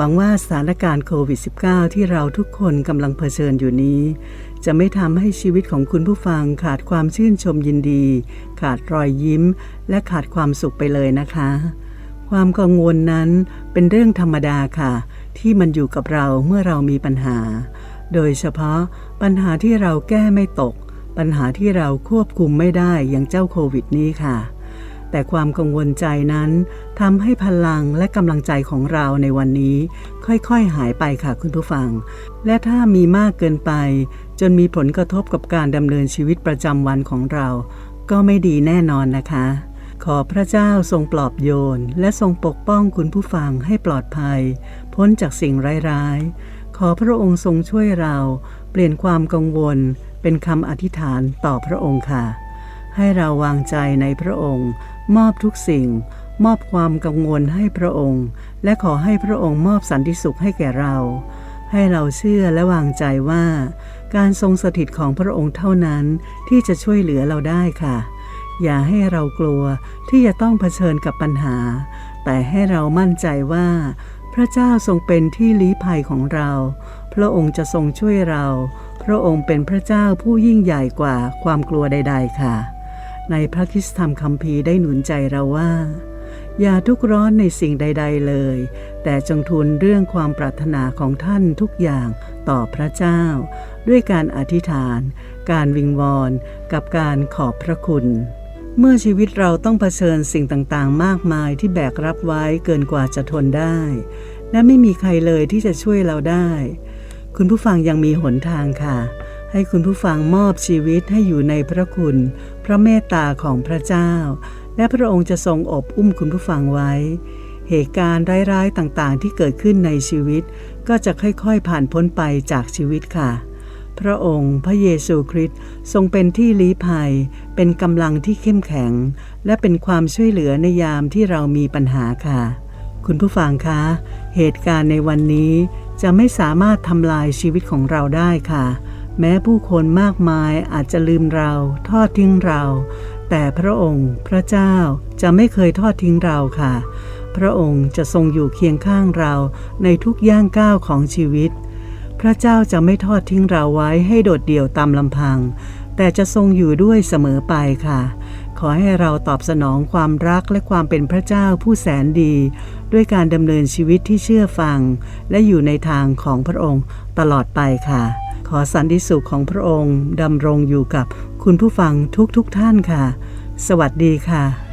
หวังว่าสถานการณ์โควิด -19 ที่เราทุกคนกำลังเผชิญอยู่นี้ จะไม่ทำให้ชีวิตของคุณผู้ฟังขาดความชื่นชมยินดี ขาดรอยยิ้ม และขาดความสุขไปเลยนะคะ ความกังวลนั้นเป็นเรื่องธรรมดาค่ะ ที่มันอยู่กับเราเมื่อเรามีปัญหา โดยเฉพาะปัญหาที่เราแก้ไม่ตก ปัญหาที่เราควบคุมไม่ได้อย่างเจ้าโควิดนี้ค่ะแต่ความกังวลใจนั้น ทำให้พลังและกำลังใจของเราในวันนี้ ค่อยๆหายไปค่ะคุณผู้ฟัง และถ้ามีมากเกินไป จนมีผลกระทบกับการดำเนินชีวิตประจำวันของเรา ก็ไม่ดีแน่นอนนะคะ ขอพระเจ้าทรงปลอบโยน และทรงปกป้องคุณผู้ฟังให้ปลอดภัย พ้นจากสิ่งร้ายๆ ขอพระองค์ทรงช่วยเรา เปลี่ยนความกังวล เป็นคำอธิษฐานต่อพระองค์ค่ะ ให้เราวางใจในพระองค์ มอบทุกสิ่ง มอบความกังวลให้พระองค์ และขอให้พระองค์มอบสันติสุขให้แก่เรา ให้เราเชื่อและวางใจว่า การทรงสถิตของพระองค์เท่านั้นที่จะช่วยเหลือเราได้ค่ะ อย่าให้เรากลัวที่จะต้องเผชิญกับปัญหา แต่ให้เรามั่นใจว่า พระเจ้าทรงเป็นที่ลี้ภัยของเรา พระองค์จะทรงช่วยเรา พระองค์เป็นพระเจ้าผู้ยิ่งใหญ่กว่าความกลัวใด ๆ ค่ะในพระคิสธรรมคัมภีร์ได้หนุนใจเราว่า อย่าทุกร้อนในสิ่งใด ๆเลย แต่จงทูลเรื่องความปรารถนาของท่านทุกอย่างต่อพระเจ้า ด้วยการอธิษฐาน การวิงวอนกับการขอบพระคุณ เมื่อชีวิตเราต้องเผชิญสิ่งต่างๆ มากมายที่แบกรับไว้เกินกว่าจะทนได้ และไม่มีใครเลยที่จะช่วยเราได้ คุณผู้ฟังยังมีหนทางค่ะ ให้คุณผู้ฟังมอบชีวิตให้อยู่ในพระคุณ พระเมตตาของพระเจ้า และพระองค์จะทรงอบอุ้มคุณผู้ฟังไว้ เหตุการณ์ร้ายๆต่างๆ ที่เกิดขึ้นในชีวิต ก็จะค่อยๆผ่านพ้นไปจากชีวิตค่ะ พระองค์พระเยซูคริสต์ทรงเป็นที่ลี้ภัย เป็นกำลังที่เข้มแข็ง และเป็นความช่วยเหลือในยามที่เรามีปัญหาค่ะ คุณผู้ฟังคะ เหตุการณ์ในวันนี้จะไม่สามารถทำลายชีวิตของเราได้ค่ะ แม้ผู้คนมากมายอาจจะลืมเรา ทอดทิ้งเรา แต่พระองค์พระเจ้าจะไม่เคยทอดทิ้งเราค่ะ พระองค์จะทรงอยู่เคียงข้างเราในทุกย่างก้าวของชีวิต พระเจ้าจะไม่ทอดทิ้งเราไว้ให้โดดเดี่ยวตามลำพัง แต่จะทรงอยู่ด้วยเสมอไปค่ะ ขอให้เราตอบสนองความรักและความเป็นพระเจ้าผู้แสนดี ด้วยการดำเนินชีวิตที่เชื่อฟัง และอยู่ในทางของพระองค์ตลอดไปค่ะ ขอสันติสุขของพระองค์ดำรงอยู่กับคุณผู้ฟังทุกๆทท่านค่ะ สวัสดีค่ะ